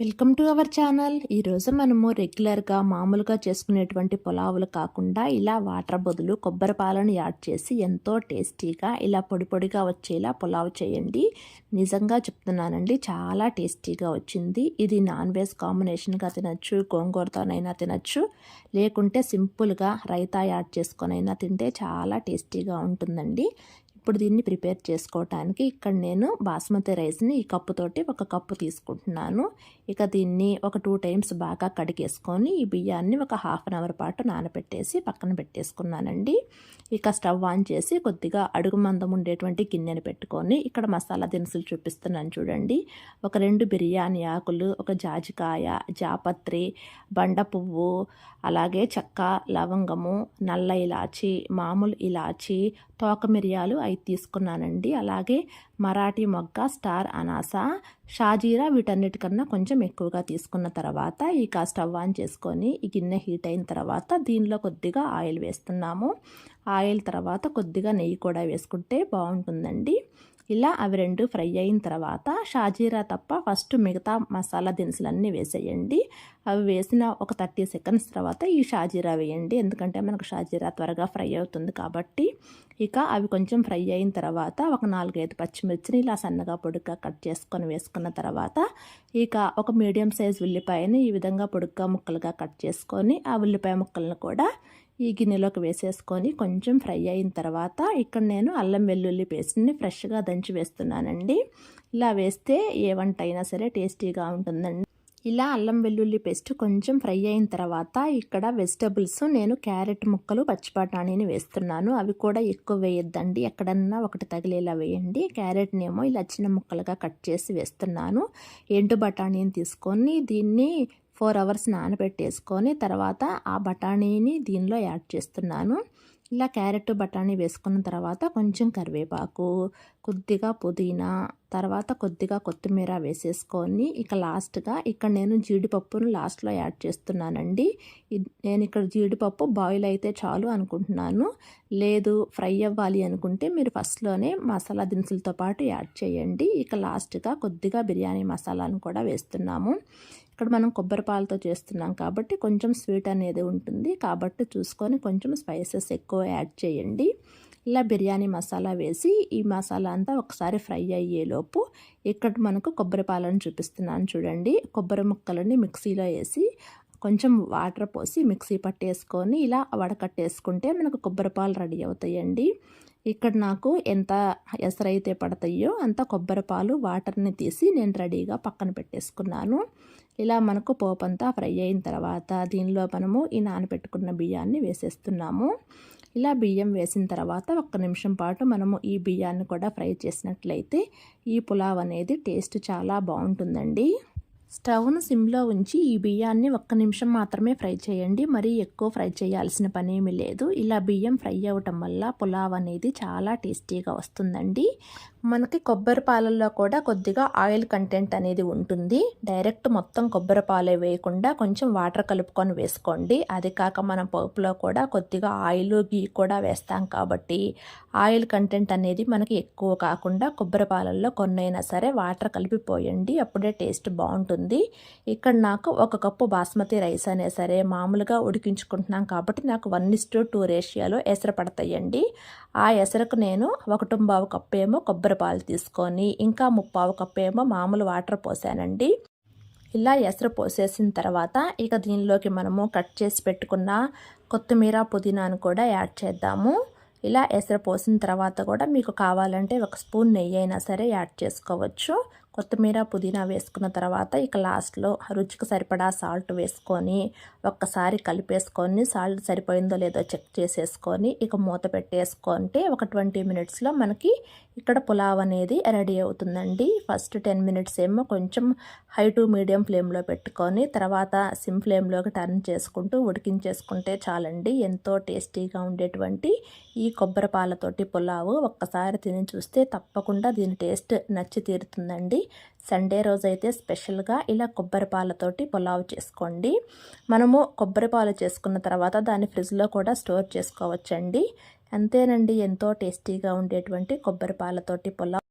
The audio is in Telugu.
వెల్కమ్ టు అవర్ ఛానల్ ఈరోజు మనము రెగ్యులర్గా మామూలుగా చేసుకునేటువంటి పులావులు కాకుండా ఇలా వాటర్ బదులు కొబ్బరి పాలను యాడ్ చేసి ఎంతో టేస్టీగా ఇలా పొడి పొడిగా వచ్చేలా పులావ్ చేయండి. నిజంగా చెప్తున్నానండి చాలా టేస్టీగా వచ్చింది. ఇది నాన్ వెజ్ కాంబినేషన్గా తినచ్చు గోంగూరతోనైనా తినచ్చు. లేకుంటే సింపుల్గా రైతా యాడ్ చేసుకొనైనా తింటే చాలా టేస్టీగా ఉంటుందండి. ఇప్పుడు దీన్ని ప్రిపేర్ చేసుకోవటానికి ఇక్కడ నేను బాస్మతి రైస్ని ఈ కప్పుతోటి ఒక కప్పు తీసుకుంటున్నాను. ఇక దీన్ని ఒక టూ టైమ్స్ బాగా కడిగేసుకొని ఈ బియ్యాన్ని ఒక హాఫ్ అన్ అవర్ పాటు నానబెట్టేసి పక్కన పెట్టేసుకున్నానండి. ఇక స్టవ్ ఆన్ చేసి కొద్దిగా అడుగు మందం ఉండేటువంటి గిన్నెను పెట్టుకొని ఇక్కడ మసాలా దినుసులు చూపిస్తున్నాను చూడండి. ఒక రెండు బిర్యానీ ఆకులు ఒక జాజికాయ జాపత్రి బండ పువ్వు అలాగే చెక్క లవంగము నల్ల ఇలాచి మామూలు ఇలాచి తోక మిరియాలు తీసుకున్నానండి. అలాగే మరాఠీ మొగ్గ స్టార్ అనాస షాజీరా వీటన్నిటికన్నా కొంచెం ఎక్కువగా తీసుకున్న తర్వాత ఇక స్టవ్ ఆన్ చేసుకొని ఈ గిన్నె హీట్ అయిన తర్వాత దీనిలో కొద్దిగా ఆయిల్ వేస్తున్నాము. ఆయిల్ తర్వాత కొద్దిగా నెయ్యి కూడా వేసుకుంటే బాగుంటుందండి. ఇలా అవి రెండు ఫ్రై అయిన తర్వాత షాజీరా తప్ప ఫస్ట్ మిగతా మసాలా దినుసులన్నీ వేసేయండి. అవి వేసిన ఒక థర్టీ సెకండ్స్ తర్వాత ఈ షాజీరా వేయండి. ఎందుకంటే మనకు షాజీరా త్వరగా ఫ్రై అవుతుంది కాబట్టి ఇక అవి కొంచెం ఫ్రై అయిన తర్వాత ఒక నాలుగైదు పచ్చిమిర్చిని ఇలా సన్నగా పొడుగ్గా కట్ చేసుకొని వేసుకున్న తర్వాత ఇక ఒక మీడియం సైజ్ ఉల్లిపాయని ఈ విధంగా పొడుగ్గా ముక్కలుగా కట్ చేసుకొని ఆ ఉల్లిపాయ ముక్కలను కూడా ఈ గిన్నెలోకి వేసేసుకొని కొంచెం ఫ్రై అయిన తర్వాత ఇక్కడ నేను అల్లం వెల్లుల్లి పేస్ట్ని ఫ్రెష్గా దంచి వేస్తున్నానండి. ఇలా వేస్తే ఏ వంట అయినా సరే టేస్టీగా ఉంటుందండి. ఇలా అల్లం వెల్లుల్లి పేస్ట్ కొంచెం ఫ్రై అయిన తర్వాత ఇక్కడ వెజిటబుల్స్ నేను క్యారెట్ ముక్కలు పచ్చిబటాణీని వేస్తున్నాను. అవి కూడా ఎక్కువ వేయొద్దండి. ఎక్కడన్నా ఒకటి తగిలేలా వేయండి. క్యారెట్నేమో ఇలా చిన్న ముక్కలుగా కట్ చేసి వేస్తున్నాను. ఎండు బఠానీని తీసుకొని దీన్ని ఫోర్ అవర్స్ నానబెట్టేసుకొని తర్వాత ఆ బఠానీని దీనిలో యాడ్ చేస్తున్నాను. ఇలా క్యారెట్ బఠానీ వేసుకున్న తర్వాత కొంచెం కరివేపాకు కొద్దిగా పుదీనా తర్వాత కొద్దిగా కొత్తిమీర వేసేసుకొని ఇక లాస్ట్గా ఇక్కడ నేను జీడిపప్పును లాస్ట్లో యాడ్ చేస్తున్నానండి. నేను ఇక్కడ జీడిపప్పు బాయిల్ అయితే చాలు అనుకుంటున్నాను. లేదు ఫ్రై అవ్వాలి అనుకుంటే మీరు ఫస్ట్లోనే మసాలా దినుసులతో పాటు యాడ్ చేయండి. ఇక లాస్ట్గా కొద్దిగా బిర్యానీ మసాలాను కూడా వేస్తున్నాము. ఇక్కడ మనం కొబ్బరి పాలతో చేస్తున్నాం కాబట్టి కొంచెం స్వీట్ అనేది ఉంటుంది కాబట్టి చూసుకొని కొంచెం స్పైసెస్ ఎక్కువ యాడ్ చేయండి. ఇలా బిర్యానీ మసాలా వేసి ఈ మసాలా అంతా ఒకసారి ఫ్రై అయ్యేలోపు ఇక్కడ మనకు కొబ్బరి పాలను చూపిస్తున్నాను చూడండి. కొబ్బరి ముక్కలని మిక్సీలో వేసి కొంచెం వాటర్ పోసి మిక్సీ పట్టేసుకొని ఇలా వడకట్టేసుకుంటే మనకు కొబ్బరి పాలు రెడీ అవుతాయండి. ఇక్కడ నాకు ఎంత ఎసరైతే పడతాయో అంత కొబ్బరి పాలు వాటర్ని తీసి నేను రెడీగా పక్కన పెట్టేసుకున్నాను. ఇలా మనకు పోపంతా ఫ్రై అయిన తర్వాత దీనిలో మనము ఈ నానబెట్టుకున్న బియ్యాన్ని వేసేస్తున్నాము. ఇలా బియ్యం వేసిన తర్వాత ఒక్క నిమిషం పాటు మనము ఈ బియ్యాన్ని కూడా ఫ్రై చేసినట్లయితే ఈ పులావ్ అనేది టేస్ట్ చాలా బాగుంటుందండి. స్టవ్ను సిమ్లో ఉంచి ఈ బియ్యాన్ని ఒక్క నిమిషం మాత్రమే ఫ్రై చేయండి. మరీ ఎక్కువ ఫ్రై చేయాల్సిన పనేమి లేదు. ఇలా బియ్యం ఫ్రై అవ్వటం వల్ల పులావ్ అనేది చాలా టేస్టీగా వస్తుందండి. మనకి కొబ్బరి పాలల్లో కూడా కొద్దిగా ఆయిల్ కంటెంట్ అనేది ఉంటుంది. డైరెక్ట్ మొత్తం కొబ్బరి పాలే వేయకుండా కొంచెం వాటర్ కలుపుకొని వేసుకోండి. అది కాక మనం పప్పులో కూడా కొద్దిగా ఆయిల్ గీ కూడా వేస్తాం కాబట్టి ఆయిల్ కంటెంట్ అనేది మనకి ఎక్కువ కాకుండా కొబ్బరి పాలల్లో కొన్నైనా సరే వాటర్ కలిపిపోయండి. అప్పుడే టేస్ట్ బాగుంటుంది. ఇక్కడ నాకు ఒక కప్పు బాస్మతి రైస్ అనే సరే మామూలుగా ఉడికించుకుంటున్నాం కాబట్టి నాకు వన్ ఇస్ టు టూ రేషియోలో ఎసరు పడతాయండి. ఆ ఎసరకు నేను ఒకటుంబావు కప్పు ఏమో కొబ్బరి కొబ్బరి పాలు తీసుకొని ఇంకా ముప్పావు కప్పు ఏమో మామూలు వాటర్ పోసానండి. ఇలా ఎసరు పోసేసిన తర్వాత ఇక దీనిలోకి మనము కట్ చేసి పెట్టుకున్న కొత్తిమీర పుదీనాను కూడా యాడ్ చేద్దాము. ఇలా ఎసరు పోసిన తర్వాత కూడా మీకు కావాలంటే ఒక స్పూన్ నెయ్యి అయినా సరే యాడ్ చేసుకోవచ్చు. కొత్తిమీర పుదీనా వేసుకున్న తర్వాత ఇక లాస్ట్లో రుచికి సరిపడా సాల్ట్ వేసుకొని ఒక్కసారి కలిపేసుకొని సాల్ట్ సరిపోయిందో లేదో చెక్ చేసేసుకొని ఇక మూత పెట్టేసుకుంటే ఒక ట్వంటీ మినిట్స్లో మనకి ఇక్కడ పులావ్ అనేది రెడీ అవుతుందండి. ఫస్ట్ టెన్ మినిట్స్ ఏమో కొంచెం హై టు మీడియం ఫ్లేమ్లో పెట్టుకొని తర్వాత సిమ్ ఫ్లేమ్లోకి టర్న్ చేసుకుంటూ ఉడికించేసుకుంటే చాలండి. ఎంతో టేస్టీగా ఉండేటువంటి ఈ కొబ్బరి పాలతోటి పులావు ఒక్కసారి తిని చూస్తే తప్పకుండా దీని టేస్ట్ నచ్చి తీరుతుందండి. సండే రోజైతే స్పెషల్గా ఇలా కొబ్బరి పాలతోటి పులావ్ చేసుకోండి. మనము కొబ్బరి పాలు చేసుకున్న తర్వాత దాన్ని ఫ్రిడ్జ్లో కూడా స్టోర్ చేసుకోవచ్చండి. అంతేనండి ఎంతో టేస్టీగా ఉండేటువంటి కొబ్బరి పాలతోటి పులావ్.